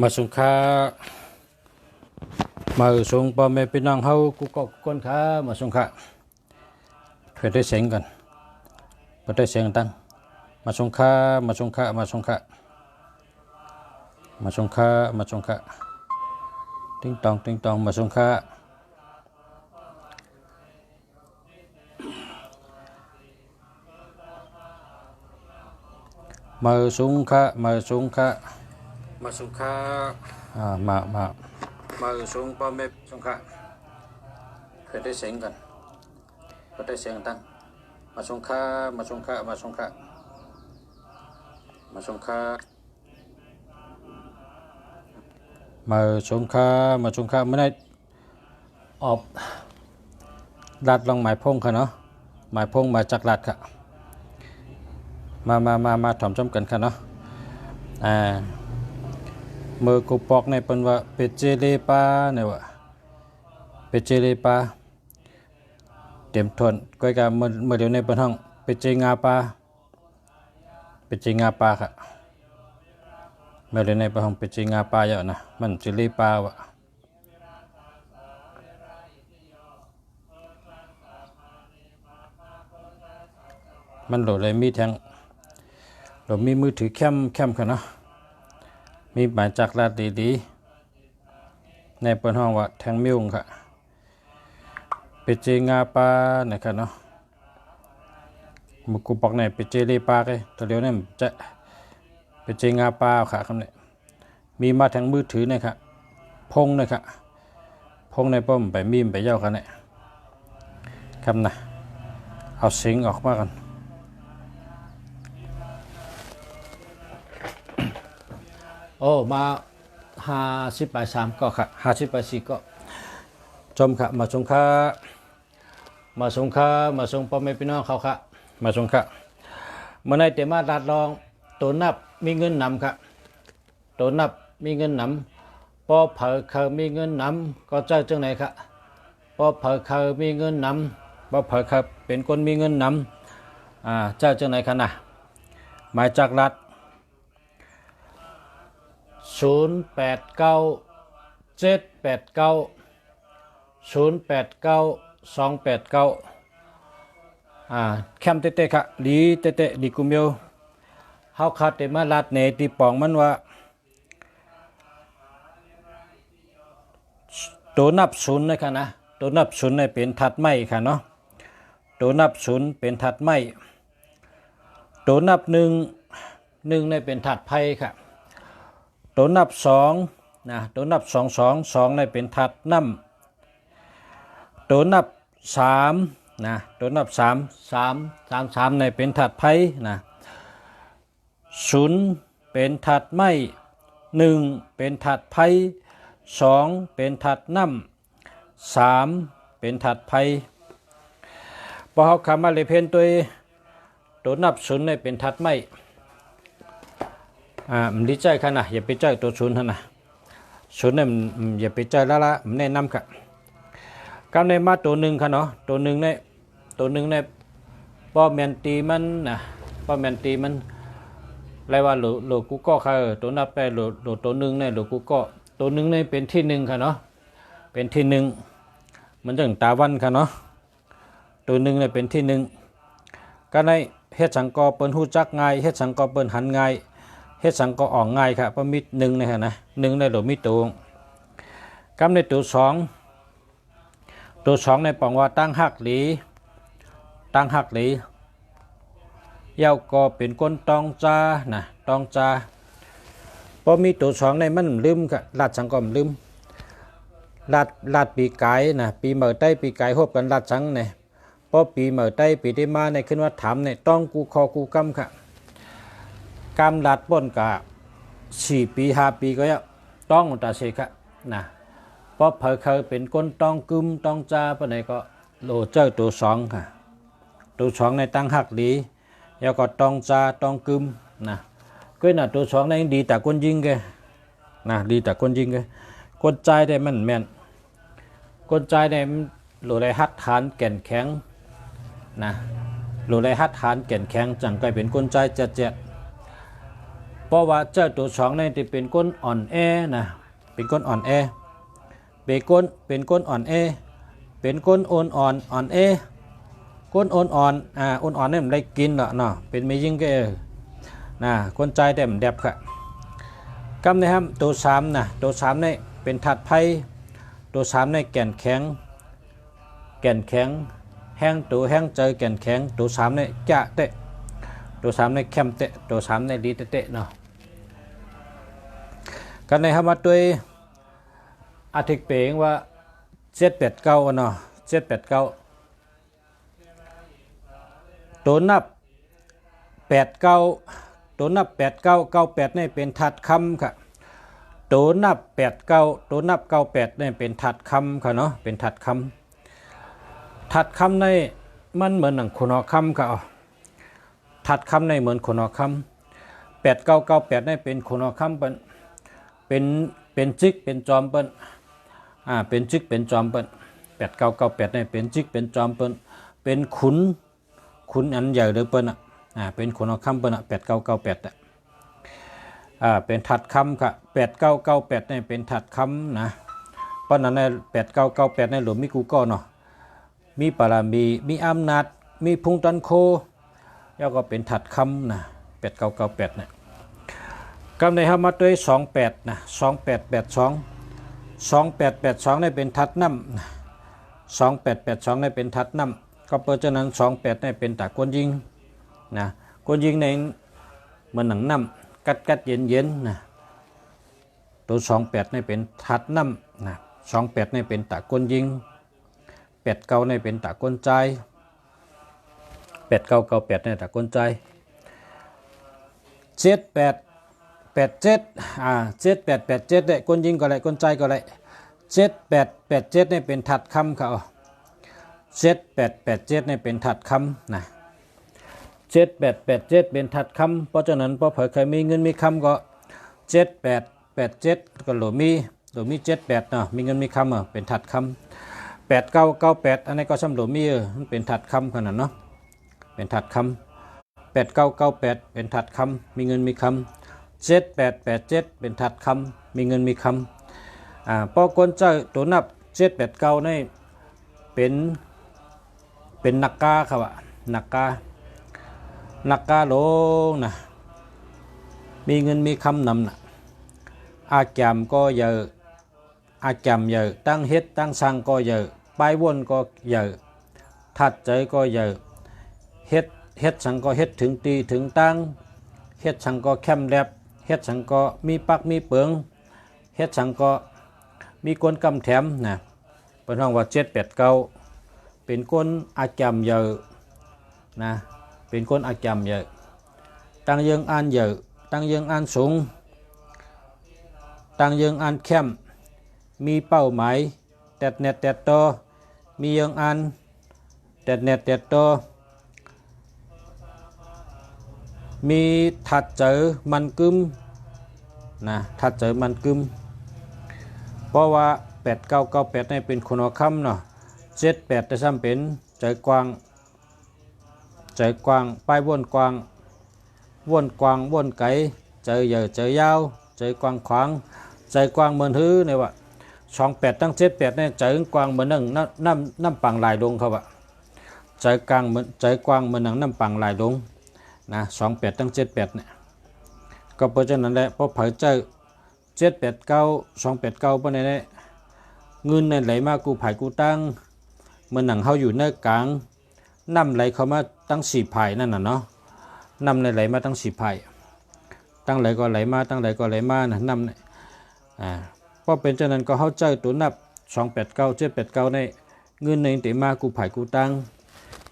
มาสงค้ามาส่งพ่อแม่พี่น้องเฮากูก็คนค้ามาสงค้าเพื่อได้เสียงกันเพื่อได้เสียงตั้งมาสงค้ามาสงค้ามาสงค้ามาสงค้ามาสงค้าติ้งตองติ้งตองมาสงค้า มาสงค้ามาสงค้ามาสุขาอ่ามามามาสูงพ่อแม่สงขาเคยได้เสียงกันเคยได้เสียงตั้งมาสงขามาสงขามาสงขามาสงขามาสงขามาสงขาไม่ได้ออกดัดลองหมายพงค่ะเนาะหมายพงมาจากลัดค่ะ มามามามาถอมจมกันค่ะเนาะอ่าเมื่อกูปอกในเป็นว่าเป็ดเจเลปาเนี่ยว่าเป็ดเจเลปาเต็มทนก้อยกาเมื่อเมื่อเดี๋ยวในเป็นห้องเป็ดเจงาปาเป็ดเจงาปาค่ะเมื่อเดี๋ยวในเป็นห้องเป็ดเจงาปาเยอะนะมันเจเลปาวะมันโหลดเลยมีแทง มีมือถือแคมแคมค่ะเนาะมีหมายจากลาดดีๆ ในเปิดห้องว่าแทงมิวงค่ะเปเจงาปลานะครับเนาะมุกูปอกในเป็ดเจลีปาเลยตัวเดียวเนี่ยจะเปเจงาปาค่ะคำนี้มีมาทางมือถือนะครับพงนะครับพงในป้อมไปมีมไปเย้ากันเนี่ยคำนะเอาเสียงออกมากัน โอ้มาห้าสิบแปดสามก็ค่ะห้าสิบแปดสี่ก็ชมค่ะมาชมค่ะมาชมค่ะมาชมพ่อแม่พี่น้องเขาค่ะมาชมค่ะเมื่อในเตมาดัดลองตัวนับมีเงินนำค่ะตัวนับมีเงินนำพอเผอเคยมีเงินนำก็เจ้าจังไหนค่ะพอเผอเคยมีเงินนำพอเผอเคยเป็นคนมีเงินนำอ่าเจ้าจังไหนคะนะหมายจากรัฐ ศูนย์แปดเก้าเจ็ดแปดเก้าศูนย์แปดเก้าสองแปดเก้าอ่าแคมเตเตค่ะดีเตเตดีกุมโยเฮาคัดเตมาลัดเนตีปองมันว่าตัวนับศูนย์นะคะนะตัวนับศูนย์เนี่ยเป็นถัดไม่ค่ะเนาะตัวนับศูนย์เป็นถัดไม่ตัวนับหนึ่งหนึ่งเนี่ยเป็นถัดไพ่ค่ะ ตัวนับสองนะตัวนับสองสองสองในเป็นทัดน้ำตัวนับสามนะตัวนับสามสามสามสามในเป็นทัดไพ่นะศูนย์เป็นทัดไม่หนึ่งเป็นทัดไพ่สองเป็นทัดน้ำสามเป็นทัดไพ่พอเขาคำมาเลยเพนตัวตัวนับศูนย์ในเป็นทัดไม่ อ่ามันดีใจค่ะนะอย่าไปใจตัวศูนนะศูนเนี่ยมันอย่าไปใจละละมันแนะนำค่ะกำในมาตัวหนึ่งค่ะเนาะตัวหนึ่งเนี่ยตัวหนึ่งเนี่ยป้อแมนตีมันนะป้อแมนตีมันไรว่าหลหลกูก็ค่ะตัวนับไปหลหลตัวหนึ่งเนี่ยหลกูก็ตัวหนึ่งเนี่ยเป็นที่หนึ่งค่ะเนาะเป็นที่หนึ่งมันจังตาวันค่ะเนาะตัวหนึ่งเนี่ยเป็นที่หนึ่งก็ในเฮ็ดสังกอเปิ้นฮู้จักง่ายเฮ็ดสังกอเปิ้นหันง่าย เฮ็ดสังก็ออกง่ายครับเพราะมีหนึ่งนะครับนะหนึ่งในหลมีตัวกำในตัวสองตัวสองในปองว่าตั้งหักหลี ตั้งหักหลีเย้าก็เป็นคนตองจานะตองจาพอมีตัวสองในมันลืมกับลาดสังก็ลืมลาดลาดปีกายนะปีเมื่อใต้ปีกายหบกันลาดสังเนี่ยพอปีเมื่อใต้ปีที่มาในขึ้นว่าถามเนี่ยต้องกูคอกูกำค่ะ กำลัดป้นกะสี่ปีห้าปีก็ยังต้องตาเสกะนะเพราะเผยเคยเป็นคนต้องกึมต้องจ้าปะไหนก็โลเจ้าตัวสองค่ะตัวสองในตั้งหักดีแล้วก็ต้องจ้าต้องกึมนะก็น่ะตัวสองในดีแต่คนยิงแกนะดีแต่คนยิงแกคนใจได้มันแม่นคนใจได้มันโหลได้หัดฐานแก่นแข็งนะหรือไรหัดฐานแก่นแข็งจังก็เป็นก้นใจเจ็ดเจ็ด เพราะว่าเจ้าตัวสองในที่เป็นก้นอ่อนแอนะเป็นก้นอ่อนแอเป็นก้นเป็นก้นอ่อนแอเป็นก้นโอนอ่อนอ่อนแอก้นโอนอ่อนอ่าโอนอ่อนนี่มันได้กินละเนาะเป็นไม่ยิ่งก็เออนะก้นใจแต่มนแดบค่ะกำนะครับตัวสามนะตัวสามนี่เป็นถัดไพ่ตัวสามในแก่นแข็ง แก่นแข็งแห้งตัวแห้งเจอแก่นแข็งตัวสามเนี่ยจะเตะตัวสามเนี่ยเข้มเตะตัวสามเนี่ยดีเตะเนาะ กันในคำว่าตัวยอาทิตย์เปงว่าเจ็ดแปดเก้าเนาะเจ็ดแปดเก้าตัวนับแปดเก้าตัวนับแปดเก้าเก้าแปดนี่เป็นถัดคำค่ะตัวนับแปดเก้าตัวนับเก้าแปดนี่เป็นถัดคำค่ะเนาะเป็นถัดคำถัดคำในมันเหมือนหนังคนอคำก็เอาถัดคำในเหมือนคนอคำแปดเก้าเก้าแปดในเป็นคนอคำเป็น เป็นเป็นจิกเป็นจอมเป็นอ่าเป็นจิกเป็นจอมเป็นแปดเก้าเก้าแปดในเป็นจิกเป็นจอมเป็นเป็นขุนขุนอันใหญ่เลยเปิ้นอะอ่าเป็นคนอคำเปิ้นอะแปดเก้าเก้าแปดอะอ่าเป็นถัดคำค่ะแปดเก้าเก้าแปดในเป็นถัดคำนะเพราะนั้นในแปดเก้าเก้าแปดในหลวงมิกูก็เนาะมีปารามีมีอำนาจมีพุงตันโค แล้วก็เป็นถัดคำนะแปดเก้าเก้าแปดเนี่ย กำในฮามาด้วยสองแปดนะสองแปดแปดสองสองแปดแปดสองนี่เป็นทัดน้ำสองแปดแปดสองนี่เป็นทัดน้ำก็เพราะฉะนั้นสองแปดนี่เป็นตากวนยิงนะกวนยิงในเหมือนหนังน้ำกัดกัดเย็นเย็นนะตัวสองแปดนี่เป็นทัดน้ำนะสองแปดนี่เป็นตากวนยิงเป็ดเก่าในเป็นตากลใจเป็ดเก่าเก่าเป็ดในตากลใจเจ็ดแปด แปดเจ็ดอ่าเจ็ดแปดแปดเจ็ดเนี่ยคนยิงก็ไรคนใจก็ไรเจ็ดแปดแปดเจ็ดเนี่ยเป็นถัดคำเขาเจ็ดแปดแปดเจ็ดเนี่ยเป็นถัดคำนะเจ็ดแปดแปดเจ็ดเป็นถัดคำเพราะฉะนั้นพอเผยใครมีเงินมีคำก็เจ็ดแปดแปดเจ็ดก็หลวมีหลวมีเจ็ดแปดเนาะมีเงินมีคำอะเป็นถัดคำแปดเก้าเก้าแปดอันนี้ก็สำหรับมีเออมันเป็นถัดคำขนาดเนาะเป็นถัดคำแปดเก้าเก้าแปดเป็นถัดคำมีเงินมีคำ เจ็ดแปดแปดเจ็ดเป็นถัดคำมีเงินมีคำอ่าพอคนเจ้าตัวนับเจ็ดแปดเก้านี่เป็นเป็นนักกาครับอะนักกานักกาลงนะมีเงินมีคำนำนะอาแกมก็เยอะอาจำเยอะตั้งเฮ็ดตั้งสังก็เยอะไปวนก็เยอะทัดใจก็เยอะเฮ็ดเฮ็ดสังก็เฮ็ดถึงตีถึงตั้งเฮ็ดสังก็แคมแลบ ฮ็ดสังก็มีปักมีเปิงเฮ็ดสังก็มีกวนกำแถมนะเป็นห้องว่าเจ็ดแปดเก้าเป็นก้นอาจำเยอะนะเป็นก้นอาจำเยอะตั้งยังอ่านเยอะตั้งยังอ่านสูงตั้งยังอ่านแคมมีเป้าหมายแตดเน็ตแตดโตมียังอันแตดเน็ตแตดโตมีถัดเจอมันกึม นะถัดเจอมันกึมเพราะว่าแปดเก้าเก้าแปดนี่เป็นคนหัวคำเนาะเจ็ดแปดจะซ้ำเป็นใจกว้างใจกว้างป้ายวนกว้างวนกว้างวนไกลเจอเยอะเจอยาวใจกว้างขวางใจกว้างเหมือนฮื้อเนี่ยว่าสองแปดตั้งเจ็ดแปดเนี่ยใจกว้างเหมือนหนังน้ำน้ำน้ำปังลายลงเขาว่าใจกลางเหมือนใจกว้างเหมือนหนังน้ำปังลายลงนะสองแปดตั้งเจ็ดแปดเนี่ย ก็เพราะฉะนั้นแหละพอเผยใจเจ็ดแปดเก้าสองแปดเก้าปนเนี่ยเงินในไหลมากูผายกูตั้งเมื่อนหนังเขาอยู่ในกลางน้ำไหลเขามาตั้งสี่ผายนั่นน่ะเนาะน้ำในไหลมาตั้งสี่ผายตั้งไหลก็ไหลมาตั้งไหลก็ไหลมานะน้ำเนี่ยอ่าพอเป็นเช่นนั้นก็เข้าใจตัวนับสองแปดเก้าเจ็ดแปดเก้าในเงินในเตมากูผายกูตั้ง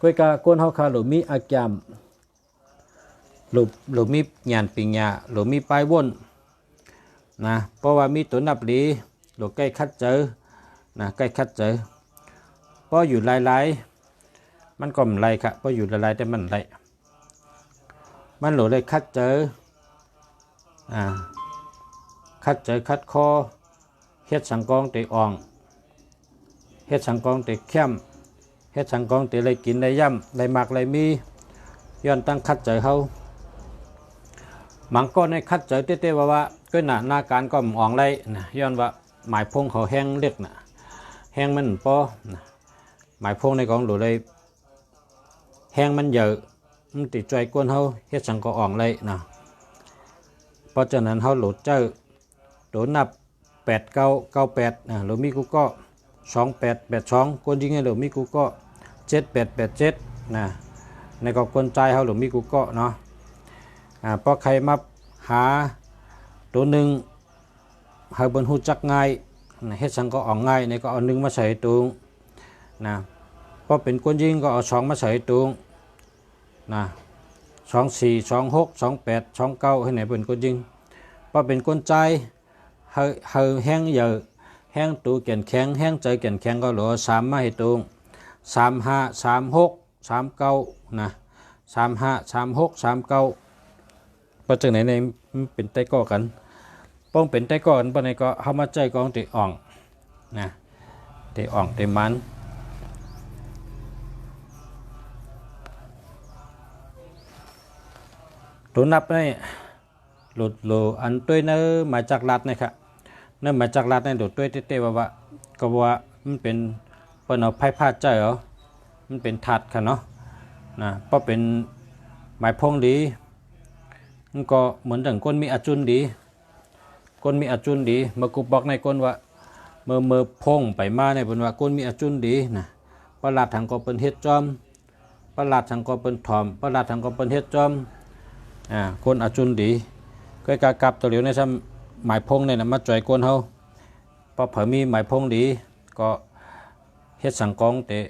ก้อยกาก้นเฮาคาหรือมีอาจาม หรือหรือมีหยานปิงยาหรือมีปลายวนนะเพราะว่ามีตัวนับหลีหรือใกล้คัดเจอนะใกล้คัดเจอเพราะอยู่หลายๆมันก็มันไรครับเพราะอยู่หลายๆแต่มันไรมันหรือเลยคัดเจออ่าคัดใจอคัดคอเฮ็ดสังกองเตอ่องเฮ็ดสังกองเตเข้มเฮ็ดสังกองเตเลยกินได้ย่ำได้หมักได้มีย้อนตั้งคัดใจอเขา มังก็ในคัดใจเต้ๆว่าว่าก็หน้าหน้าการก็มอ่องไรนะย้อนว่าหมายพงเขาแห้งเล็กนะแห้งมันปอนะหมายพงในกองหลุเลยแห้งมันเยอะมันติดใจกวนเขาเฮ็ดสังก็อ่องไรนะเพราะฉะนั้นเขาหลุดเจ้าโดนนับแปดเก้าเก้าแปดนะหรือมีกูก็สองแปดแปดสองกวนจริงไงหรือมีกูก็เจ็ดแปดแปดเจ็ดนะในก็กวนใจเขาหรือมีกูก็เนาะ อ่าเพราะใครมาหาตัวหนึ่งหาบนหูจักง่ายนะเฮ็ดสังก็อองง่ายในก็เอาหนึ่งมาใส่ตุงนะพราะเป็นกวนยิงก็เอาสองมาใส่ตุงนะสองสี่สองหกสองแปดสองเก้าให้ไหนเป็นกวนยิงพราะเป็นกวนใจ hơi hơi hang giờ hang tụ kiện khen hang chơi kiện khen có lỗ sám mà hệ tuông sám hạ sám hốc sám câu nè sám hạ sám hốc sám câu เพราะจา ไหนในมันเป็นไต้ก่อกันป้องเป็นไต้ก่อกันปะในก็เข้ามาใจกองติอ่องนะติอ่องติมันตัวนับนี่หลุดโลอันตัวเนื้อมาจากรัฐนะครับเนื้อมาจากรัฐในหลุดตัวเต้ๆว่าว่าก็ว่ามันเป็นเปิ้นเอาไพ่พาดใจเหรอมันเป็นถัดค่ะเนาะนะเพราะเป็นหมายพงดี มันก็เหมือนดังก้นมีอาจุนดีก้นมีอาจุนดีมื่อกูบอกในก้นว่าเมื่อเมื่อพงไปมาในบนว่าก้นมีอาจุนดีนะประหลาดทางก็เป็นเฮ็ดจอมประหลาดทางก็เป็นถอมประหลาดทางก็เป็นเฮ็ดจอมอ่าคนอาจุนดีก็กากับตัวเหลียวในซ้ำหมายพงเนี่ยนะมาจ่อยก้นเฮาพอเผอมีหมายพงดี ก็เฮ็ดสังกองเตะ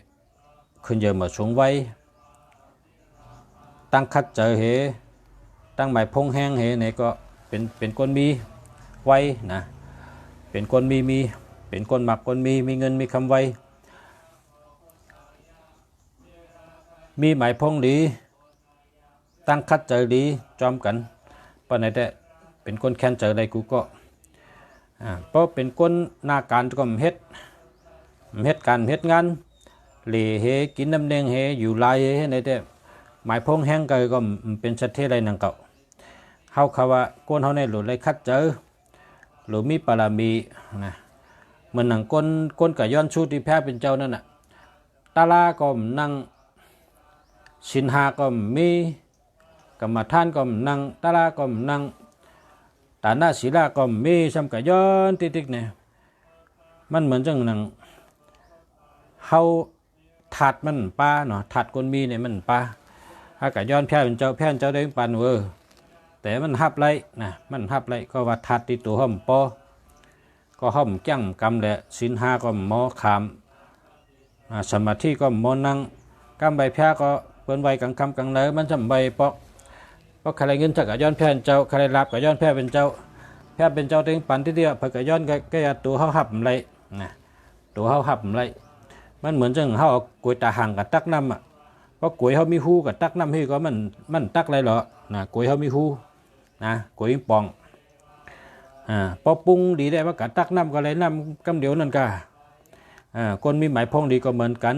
ขึ้นเยอะมาสูงไว้ตั้งคัดเจอเห ตั้งหมายพงแห้งเหนี่ก็เป็นเป็นก้นมีไว้นะเป็นก้นมีมีเป็นก้นหมักก้นมีมีเงินมีคำไว้ มีหมายพงดี ตั้งคัดเจดีจอมกันปนไหนแต่เป็นก้นแค้นเจอะไรกูก็อ่าเพราะเป็นก้นหน้าการก็มเฮ็ดมเฮ็ดการเฮ็ดงานเหลเฮกินน้ำแดงเฮอยู่ลายเฮในแต่หมายพงแห้งก็ก็เป็นสัตว์เทไรนังเก่า เฮาคาว่าก้นเฮาในหลุดเลยคัดเจอหรือมีปารามีนะเหมือนหนังก้นก้นกับย้อนชูที่แพ้เป็นเจ้านั่นน่ะตาลาก็นั่งสินหาก็มีกรรมฐานก็นั่งตาลาก็นั่งตาหน้าศีลาก็มีซ้ำกับย้อนติ๊กๆเนี่ยมันเหมือนจังหนังเฮาถัดมันป้าเนาะถัดคนมีเนี่ยมันป้าถ้ากับย้อนแพ้เป็นเจ้าแพ้เป็นเจ้าได้ปันเวอ แต่มันหับไรนะมันหับไรก็ว่าทัดติตัวห่มปอก็ห่มแก้งกำแหละสินห้าก็หมอขามอ่าสมาธิก็หมอนั่งกำใบแพ้ก็เปิ้นใบกังคำกังเนอมันจำใบปอกเพราะใครเงินจากกับย้อนแพ้เป็นเจ้าใครรับกับย้อนแพ้เป็นเจ้าแพ้เป็นเจ้าถึงปันที่เดียวเพื่อกับย้อนก็ก็ตัวเฮาหับไรนะตัวเฮาหับไรมันเหมือนจังเฮาเอากลวยตาห่างกับตักน้ำอะเพราะกลวยเฮามีหูกับตักน้ำให้ก็มันมันตักไรเหรอนะกลวยเฮามีหู นะกวยปองอ่าพอปรุงดีได้ว่ากะตักน้ำก็เลยน้ำกำเดียวนั่นกะอ่าคนมีหมายพองดีก็เหมือนกัน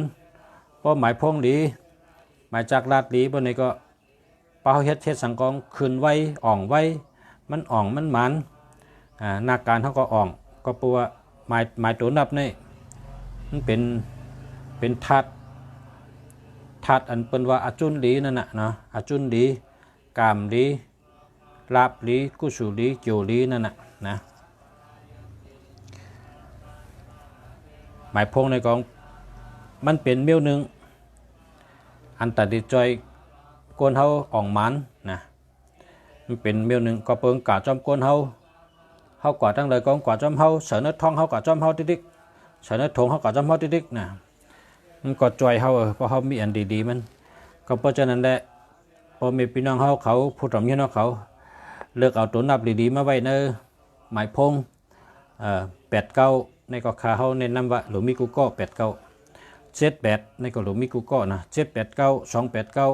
เพราะหมายพองดี หมายจากลาดดีบนนี้ก็เป้าเฮ็ดเฮ็ดสังกองคืนไว้อ่องไว้ มันอ่องมันหมันอ่านาการเขาก็อ่องก็ปัวหมายหมายตัวนับนี่มันเป็นเป็นทัดทัดอันเป็นว่าอาจุนดีนั่นน่ะเนาะอาจุนดีกามดี ลาบลีกุสุลีโจลีนั่นน่ะนะหมายพงในกองมันเป็นเมียวหนึ่งอันตัดดิจอยกวนเฮาอ่องมันนะมันเป็นเมียวหนึ่งก็เปิงกาจอมกวนเฮาเฮากว่าตั้งเลยกองกว่าจอมเฮาเสนอทองเฮากว่าจอมเฮาติ๊กเสนอทงเฮากว่าจอมเฮาติ๊กนะมันก็จอยเฮาเออเพราะเฮามีอันดีๆมันก็เพราะฉะนั้นแหละพอมีพี่น้องเฮาเขาพูดถึงพี่น้องเขา เลือกเอาตัวนับดีๆมาไว้ในหมายพงแปดเก้าในก็คาเขาในนำว่าหรือมีกูก็แปดเก้าเจ็ดแปดในก็หรือมีกูก็นะเจ็ดแปดเก้าสองแปดเก้า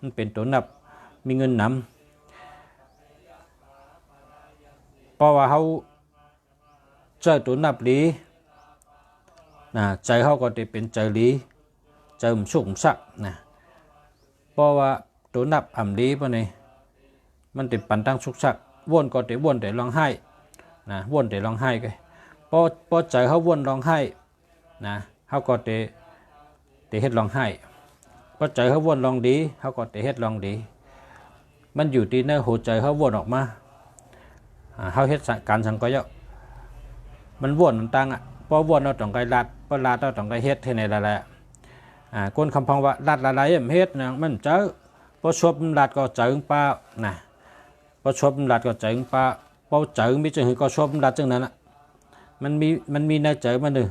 มันเป็นตัวนับมีเงินนำเพราะว่าเขาเจอตัวนับดีนะใจเขาก็จะเป็นใจดีใจมนสุขมสักนะเพราะว่าตัวนับอ่ำดีป่ะเนี่ มันติดปันตั้งสุกสักว่นก็ติวนแต่ร้องไห้นะว่นแต่ร้องไห้ก็พอพอใจเขาว่นร้องไห้นะเขาก็ติติเฮ็ดร้องไห้พอใจเขาว่นร้องดีเขาก็ติเฮ็ดร้องดี มันอยู่ที่ในหัวใจเขาว่นออกมาอ่าเขาเฮ็ดการสังกอยมันว่นต่างอะพอว่นเราต้องไกลาดพอลาดเราต้องไกเฮ็ดเท่ไหนละแหละอ่าคนคำพังว่าลาดละลายเฮ็ดนะมันเจอพอชบลาดก็เจอป้านะ พอชบลาดก็เจอป้าพอเจอมีจึงก็ชบลาดจึงนั้นอะมันมีมันมีในเจอมันหนึ่ง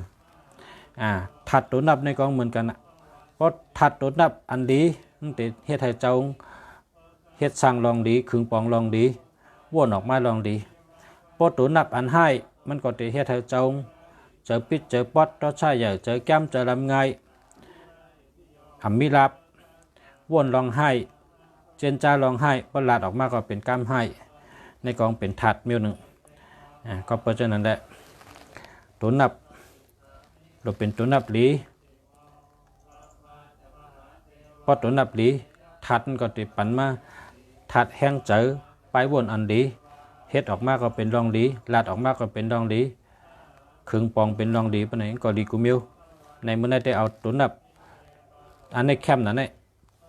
อ่าถัดตัวนับในกองเหมือนกันอะเพราะถัดตัวนับอันดีมันติเฮ็ดให้เจ้าเฮ็ดสร้างลองดีขึงปองลองดีว่นออกมาลองดีปอตัวนับอันให้มันก็ติเฮ็ดให้เจ้าเจอปิดเจอปอดต่อใช่ใหญ่เจอแก้มเจอลำไงอำมีรับว่นลองให้ เจนจ้าลองให้ปลาดออกมาก็เป็นกล้ามให้ ในกองเป็นถัดมิวหนึ่งก็เพราะฉะนั้นแหละตัวนับเราเป็นตัวนับหลีเพราะตัวนับหลีถัดก็ติปันมาถัดแห้งเจอไปวนอันดีเฮ็ดออกมาก็เป็นรองดีลาดออกมาก็เป็นรองดีครึ่งปองเป็นรองดีปานไหนก็ดีกูมิวในเมื่อได้เอาตุนนับ อันในแคมนั่นเนี่ย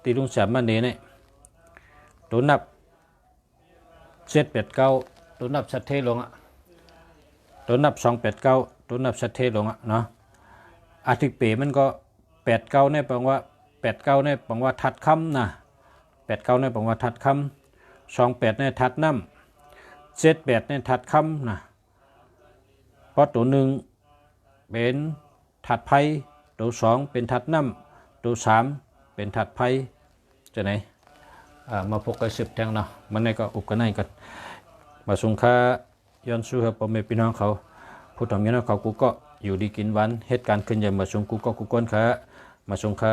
ตีลุงแสมมันนี่เนี่ย ตุนนับเจ็ดเป็ดเก้าตุนนับชัดเทลงอะตุนนับสองเป็ดเก้าตุนนับชัดเทลงอะเนาะอาทิตย์ปีมันก็แปดเก้าเนี่ยแปลว่าแปดเก้าเนี่ยบอกว่าทัดคำนะแปดเก้าเนี่ยบอกว่าทัดคำสองแปดเนี่ยทัดน้ำเจ็ดแปดเนี่ยทัดคำนะเพราะตัวหนึ่งเป็นทัดไพ่ตัวสองเป็นทัดน้ำตัวสามเป็นทัดไพ่จะไหน มาพกกันสิบแทงเนาะมันในก็อุกกันในกันมาสงค่าย้อนสู้ให้พ่อแม่พี่น้องเขาผู้ทำงานเขากูก็อยู่ดีกินวันเหตุการณ์ขึ้นใหญ่มาสงกูก็กูก้นค่ะมาสงค่า